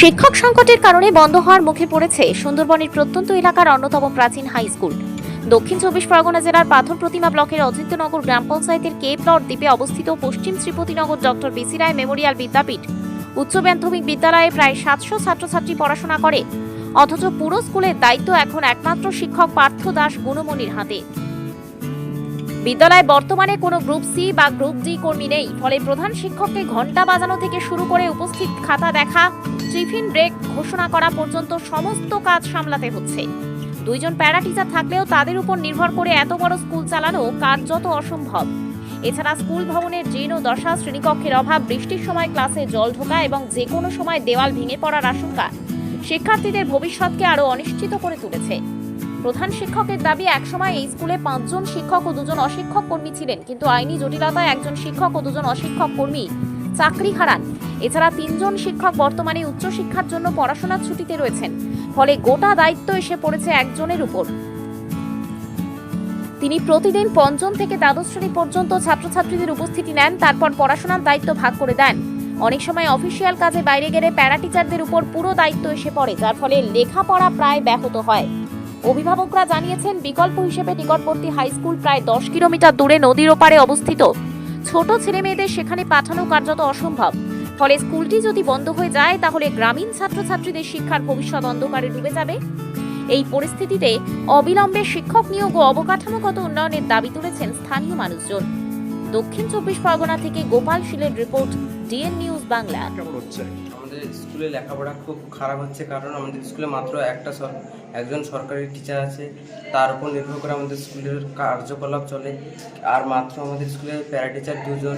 শিক্ষক সংকটের কারণে বন্ধ হওয়ার মুখে পড়েছে সুন্দরবনের প্রত্যন্ত এলাকার অন্যতম প্রাচীন হাই স্কুল। দক্ষিণ চব্বিশ পরগনা জেলার পাথর প্রতিমা ব্লকের অজিত্যনগর গ্রাম পঞ্চায়েতের কে প্লট দ্বীপে অবস্থিত পশ্চিম Sripatinagar doctor BC Roy memorial Vidyapith. উচ্চ মাধ্যমিক বিদ্যালয়ে প্রায় সাতশো ছাত্রছাত্রী পড়াশোনা করে। অথচ পুরো স্কুলের দায়িত্ব এখন একমাত্র শিক্ষক পার্থ দাস গুণমণির হাতে। বিদ্যালয়ে বর্তমানে কোনো গ্রুপ সি বা গ্রুপ ডি কর্মী নেই। ফলে প্রধান শিক্ষককে ঘণ্টা বাজানো থেকে শুরু করে উপস্থিত খাতা দেখা, টিফিন ব্রেক ঘোষণা করা পর্যন্ত সমস্ত কাজ সামলাতে হচ্ছে। দুইজন প্যারা টিচার থাকলেও তাদের উপর নির্ভর করে এত বড় স্কুল চালানো কার্যত অসম্ভব। এছাড়া স্কুল ভবনের জীর্ণ দশা, শ্রেণীকক্ষের অভাব, বৃষ্টির সময় ক্লাসে জল ঢোকা এবং যে কোনো সময় দেওয়াল ভেঙে পড়ার আশঙ্কা শিক্ষার্থীদের ভবিষ্যৎকে আরও অনিশ্চিত করে তুলেছে। প্রধান শিক্ষকের দাবি, একসময় এই স্কুলে পাঁচজন শিক্ষক ও দুজন অশিক্ষক কর্মী ছিলেন। কিন্তু আইনি জটিলতায় একজন শিক্ষক ও দুজন অশিক্ষক কর্মী চাকরি হারান। এছাড়া তিনজন শিক্ষক বর্তমানে উচ্চশিক্ষার জন্য পড়াশোনার ছুটিতে রয়েছেন। ফলে গোটা দায়িত্ব এসে পড়েছে একজনের উপর। তিনি প্রতিদিন পঞ্চম থেকে দ্বাদশ শ্রেণি পর্যন্ত ছাত্রছাত্রীদের উপস্থিতি নেন, তারপর পড়াশোনার দায়িত্ব ভাগ করে দেন। অনেক সময় অফিসিয়াল কাজে বাইরে গেলে প্যারা টিচারদের উপর পুরো দায়িত্ব এসে পড়ে, যার ফলে লেখাপড়া প্রায় ব্যাহত হয়। অভিভাবকরা জানিয়েছেন, বিকল্প হিসেবে নিকটবর্তী হাই স্কুল প্রায় দশ কিলোমিটার দূরে নদীর ওপারে অবস্থিত। ছোট ছেলেমেয়েদের সেখানে পাঠানো কার্যত অসম্ভব। ফলে স্কুলটি যদি বন্ধ হয়ে যায়, তাহলে গ্রামীণ ছাত্রছাত্রীদের শিক্ষার ভবিষ্যৎ অন্ধকারে ডুবে যাবে। এই পরিস্থিতিতে অবিলম্বে শিক্ষক নিয়োগ ও অবকাঠামোগত উন্নয়নের দাবি তুলেছেন স্থানীয় মানুষজন। দক্ষিণ চব্বিশ পরগনা থেকে গোপাল শীলের রিপোর্ট, ডিএন নিউজ বাংলা। স্কুলে লেখাপড়া খুব খারাপ হচ্ছে কারণ আমাদের স্কুলে মাত্র একটা একজন সরকারি টিচার আছে। তার উপর নির্ভর করে আমাদের স্কুলের কার্যকলাপ চলে। আর মাত্র আমাদের স্কুলে প্যারা টিচার দুজন,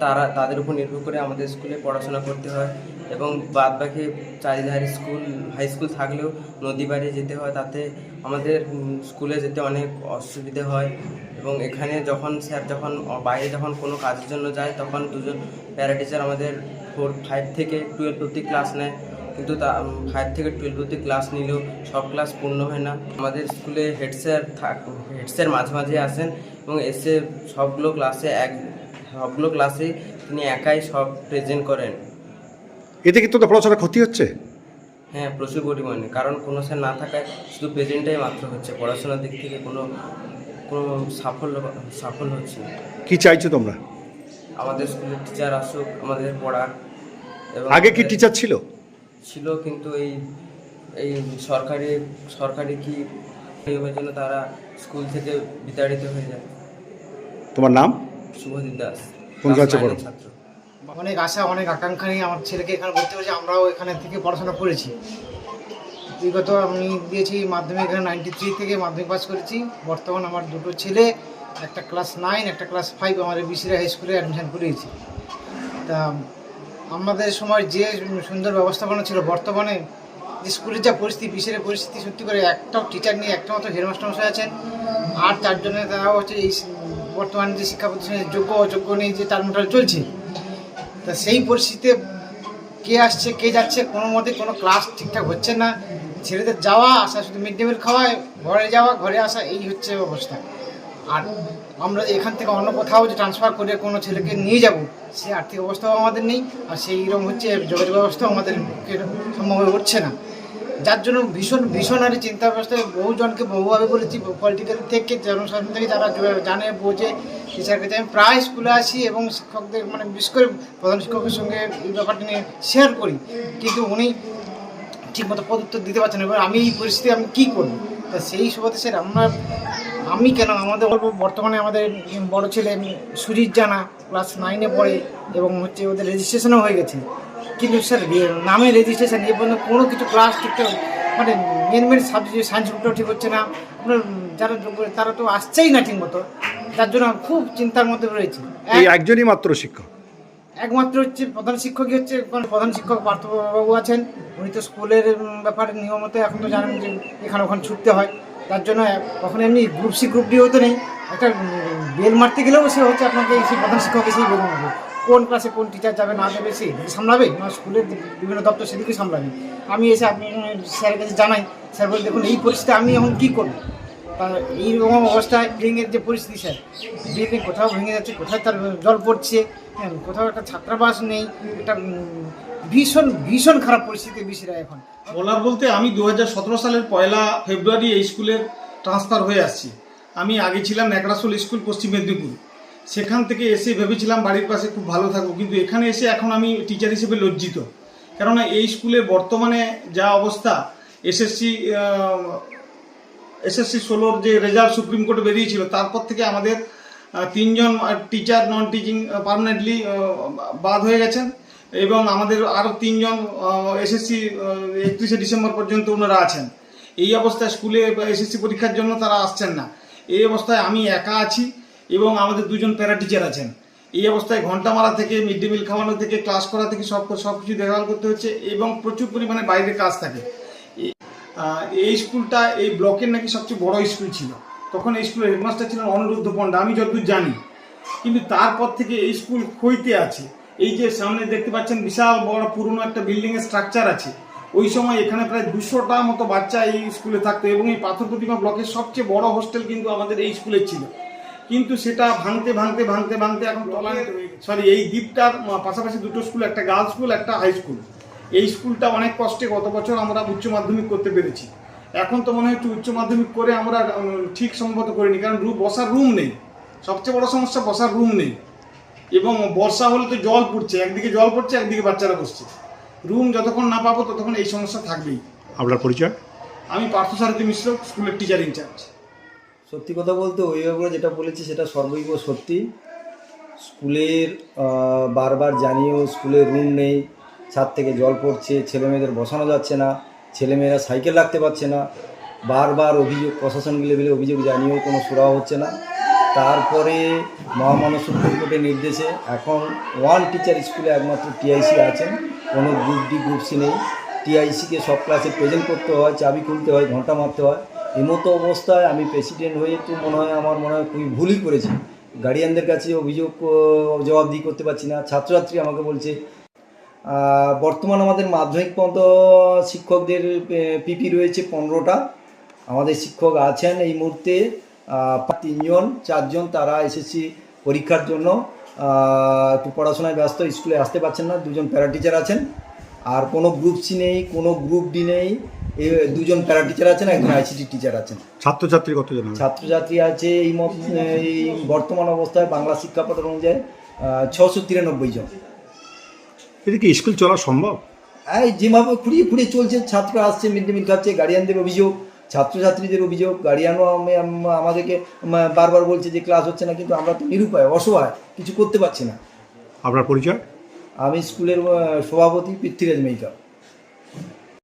তারা, তাদের উপর নির্ভর করে আমাদের স্কুলে পড়াশোনা করতে হয়। এবং বাদ বাকি চারিধারে স্কুল হাই স্কুল থাকলেও নদী বাড়ি যেতে হয়, তাতে আমাদের স্কুলে যেতে অনেক অসুবিধে হয় এবং এখানে যখন স্যার যখন বাইরে যখন কোনো কাজের জন্য যায়, তখন দুজন প্যারা টিচার আমাদের ফোর ফাইভ থেকে টুয়েলভ অব্দি ক্লাস নেয়। কিন্তু তা ফাইভ থেকে টুয়েলভ অব্দি ক্লাস নিলেও সব ক্লাস পূর্ণ হয় না। আমাদের স্কুলে হেড স্যার থাক হেড স্যার মাঝে মাঝে আসেন এবং এসে সবগুলো ক্লাসে এক, সবগুলো ক্লাসে তিনি একাই সব প্রেজেন্ট করেন। এতে কি তোদের পড়াশোনার ক্ষতি হচ্ছে? হ্যাঁ প্রচুর পরিমাণে। কারণ কোনো স্যার না থাকায় শুধু প্রেজেন্টটাই মাত্র হচ্ছে। পড়াশোনার দিক থেকে কোনো কোনো সাফল্য সাফল্য হচ্ছে না। কি চাইছো তোমরা? আমাদের স্কুলের টিচার আসুক আমাদের এবং আগে কি টিচার ছিল? ছিল কিন্তু এই এই সরকারি সরকারি কি নিয়মের জন্য তারা স্কুল থেকে বিতাড়িত হয়ে যায়। তোমার নাম? শুভজিৎ দাস। কোন ক্লাসে পড়ো? ছাত্র। অনেক আশা, অনেক আকাঙ্ক্ষা নিয়ে আমার ছেলেকে এখানে ভর্তি করেছি। আমরাও এখানে থেকে পড়াশোনা করেছি। বিগত আমি দিয়েছি মাধ্যমিক এখানে নাইনটি থ্রি থেকে মাধ্যমিক পাস করেছি। বর্তমান আমার দুটো ছেলে, একটা ক্লাস নাইন একটা ক্লাস ফাইভ আমাদের বিসিরা হাই স্কুলে অ্যাডমিশান করিয়েছি। তা আমাদের সময় যে সুন্দর ব্যবস্থাপনা ছিল, বর্তমানে যে স্কুলের যা পরিস্থিতি বিসিরের পরিস্থিতি সত্যি করে একটাও টিচার নিয়ে একটা মাত্র হেডমাস্টার মশাই আছেন। আর চারজনের তারাও হচ্ছে এই বর্তমানে যে শিক্ষা প্রতিষ্ঠানের যোগ্য অযোগ্য নিয়ে যে টালমোটাল চলছে তা সেই পরিস্থিতিতে কে আসছে, কে যাচ্ছে, কোনো মতে কোনো ক্লাস ঠিকঠাক হচ্ছে না। ছেলেদের যাওয়া, আসা, শুধু মিড ডে মিল খাওয়ায় ঘরে যাওয়া, ঘরে আসা, এই হচ্ছে অবস্থা। আর আমরা এখান থেকে অন্য কোথাও যে ট্রান্সফার করে কোনো ছেলেকে নিয়ে যাব, সেই আর্থিক অবস্থাও আমাদের নেই, আর সেই রকম হচ্ছে যোগাযোগ ব্যবস্থাও আমাদের সম্ভব হচ্ছে না। যার জন্য ভীষণ ভীষণ আর চিন্তা ব্যবস্থায় বহুজনকে বহুভাবে বলেছি পলিটিক্যাল থেকে, জনসাধারণ থেকে যারা জানে, বোঝে টিচার কাছে আমি প্রায় স্কুলে আসি এবং শিক্ষকদের মানে বিশেষ করে প্রধান শিক্ষকের সঙ্গে এই ব্যাপারটা নিয়ে শেয়ার করি। কিন্তু উনি ঠিকমতো পদুত্তর দিতে পারছেন এবার আমি এই পরিস্থিতি আমি কী করব? তা সেই সুবাদে স্যার, আমরা, আমি কেন আমাদের বলব বর্তমানে আমাদের বড় ছেলে সুজিত জানা ক্লাস নাইনে পড়ে এবং হচ্ছে ওদের রেজিস্ট্রেশনও হয়ে গেছে। কিন্তু স্যার নামে রেজিস্ট্রেশন এ পর্যন্ত কোনো কিছু ক্লাস ঠিকঠাক মানে মেন মেন সাবজেক্ট সায়েন্স গ্রুপটাও ঠিক হচ্ছে না। আপনার যারা যোগ্য তারা তো আসছেই না ঠিক মতো। যার জন্য খুব চিন্তার মধ্যে রয়েছে। এই একজনই মাত্র শিক্ষক? একমাত্র হচ্ছে প্রধান শিক্ষকই হচ্ছে প্রধান শিক্ষক পার্থবাবু আছেন। উনি তো স্কুলের ব্যাপারে নিয়মত এখন তো জানেন যে এখানে ওখানে ছুটতে হয়। তার জন্য কখন এমনি গ্রুপ সি গ্রুপ ডিও তো নেই। একটা বেল মারতে গেলেও সে হচ্ছে আপনাকে সেই প্রধান শিক্ষক এসেই বেল মারবে কোন ক্লাসে কোন টিচার যাবে না যাবে সে সামলাবে? না, স্কুলের বিভিন্ন দপ্তর সেদিকে সামলাবে। আমি এসে আপনি স্যারের কাছে জানাই। স্যার বলে দেখুন, এই পরিস্থিতি আমি এখন কী করব? এইরকম অবস্থায় বিল্ডিংয়ের যে পরিস্থিতি, স্যার বিল্ডিং কোথাও ভেঙে যাচ্ছে, কোথায় তার জল পড়ছে হ্যাঁ কোথাও একটা ছাত্রাবাস নেই, একটা ভীষণ ভীষণ খারাপ পরিস্থিতি বিসিরা এখন। বলার বলতে আমি দু হাজার সতেরো সালের পয়লা ফেব্রুয়ারি এই স্কুলের ট্রান্সফার হয়ে আসছি। আমি আগে ছিলাম ন্যাকড়াশোল স্কুল, পশ্চিম মেদিনীপুর। সেখান থেকে এসে ভেবেছিলাম বাড়ির পাশে খুব ভালো থাকব কিন্তু এখানে এসে এখন আমি টিচার হিসেবে লজ্জিত। কেননা এই স্কুলে বর্তমানে যা অবস্থা এসএসসি এসএসসি ষোলোর যে রেজাল্ট সুপ্রিম কোর্টে বেরিয়েছিল, তারপর থেকে আমাদের তিনজন টিচার নন টিচিং পারমানেন্টলি বাদ হয়ে গেছেন এবং আমাদের আরও তিনজন এসএসসি একত্রিশে ডিসেম্বর পর্যন্ত ওনারা আছেন। এই অবস্থায় স্কুলে এসএসসি পরীক্ষার জন্য তারা আসছেন না। এই অবস্থায় আমি একা আছি। এবং আমাদের দুজন প্যারা টিচার আছেন। এই অবস্থায় ঘণ্টা মারা থেকে মিড ডে মিল খাওয়ানো থেকে ক্লাস করা থেকে সব সব কিছু দেখভাল করতে হচ্ছে এবং প্রচুর পরিমাণে বাইরে কাজ থাকে। এই স্কুলটা এই ব্লকের নাকি সবচেয়ে বড় স্কুল ছিল। তখন এই স্কুলের হেডমাস্টার ছিলেন অনুরুদ্ধ পণ্ডা আমি যতদূর জানি। কিন্তু তারপর থেকে এই স্কুল ক্ষইতে আছে। এই যে সামনে দেখতে পাচ্ছেন বিশাল বড় পুরনো একটা বিল্ডিং এর স্ট্রাকচার আছে। ওই সময় এখানে প্রায় দুশোটা মতো বাচ্চা এই স্কুলে থাকতো এবং এই পাথর প্রতিমা ব্লকের সবচেয়ে বড় হোস্টেল কিন্তু আমাদের এই স্কুলে ছিল। কিন্তু সেটা ভাঙতে ভাঙতে ভাঙতে ভাঙতে এখন সরি এই দ্বীপটার পাশাপাশি দুটো স্কুল একটা গার্লস স্কুল একটা হাই স্কুল এই স্কুলটা অনেক কষ্টে গত বছর আমরা উচ্চ মাধ্যমিক করতে পেরেছি। এখন তো মনে হচ্ছে উচ্চ মাধ্যমিক করে আমরা ঠিক সম্মত করিনি কারণ রু বসার রুম নেই। সবচেয়ে বড় সমস্যা বসার রুম নেই। এবং বর্ষা হলে তো জল পড়ছে একদিকে জল পড়ছে একদিকে বাচ্চারা বসছে। রুম যতক্ষণ না পাবো ততক্ষণ এই সমস্যা থাকবেই। আপনার পরিচয়? আমি পার্থসারথী মিশ্র স্কুলের টিচার ইনচার্জ সত্যি কথা বলতে অভিভাবকরা যেটা বলেছে সেটা সর্বৈব সত্যি। স্কুলের বারবার জানিয়েও স্কুলের রুম নেই, ছাদ থেকে জল পড়ছে, ছেলেমেয়েদের বসানো যাচ্ছে না, ছেলেমেয়েরা সাইকেল রাখতে পারছে না। বারবার অভিযোগ, প্রশাসন লেভেলে অভিযোগ জানিয়েও কোনো সুরাহ হচ্ছে না। তারপরে মহামানব সুপ্রিম কোর্টের নির্দেশে এখন ওয়ান টিচার স্কুলে একমাত্র টিআইসি আছেন, কোনো গ্রুপ ডি গ্রুপ সি নেই। টিআইসিকে সব ক্লাসে প্রেজেন্ট করতে হয়, চাবি খুলতে হয়, ঘণ্টা মারতে হয়। এমতো অবস্থায় আমি প্রেসিডেন্ট হয়ে তো মনে হয় আমার মনে হয় খুবই ভুলই করেছি। গার্ডিয়ানদের কাছে অভিযোগ আহ, জবাবদিহি করতে পারছি না। ছাত্রছাত্রী আমাকে বলছে বর্তমান আমাদের মাধ্যমিক পর্যন্ত শিক্ষকদের পিপি রয়েছে পনেরোটা। আমাদের শিক্ষক আছেন এই মুহূর্তে তিনজন চারজন তারা এসএসসি পরীক্ষার জন্য। একটু পড়াশোনায় ব্যস্ত স্কুলে আসতে পারছেন না। দুজন প্যারা টিচার আছেন। আর কোনো গ্রুপ সি নেই কোনো গ্রুপ ডি নেই। এই দুজন প্যারা টিচার আছেন একজন আইসিটি টিচার আছেন। ছাত্রছাত্রী কতজন? ছাত্রছাত্রী আছে এই মত এই বর্তমান অবস্থায় বাংলা শিক্ষাপত্র অনুযায়ী ছশো তিরানব্বই জন। এটা কি স্কুল চলা সম্ভব? এই যেভাবে খুঁড়িয়ে খুঁড়িয়ে চলছে ছাত্র আসছে মিড ডে মিল খাচ্ছে গার্ডিয়ানদের অভিযোগ ছাত্রছাত্রীদের অভিযোগ গার্ডিয়ানও আম- আম- আমাদেরকে বারবার বলছে যে ক্লাস হচ্ছে না কিন্তু আমরা তো নিরুপায় অসহায় কিছু করতে পারছি না। আপনার পরিচয়? আমি স্কুলের সভাপতি পৃথ্বীরাজ মেইকা।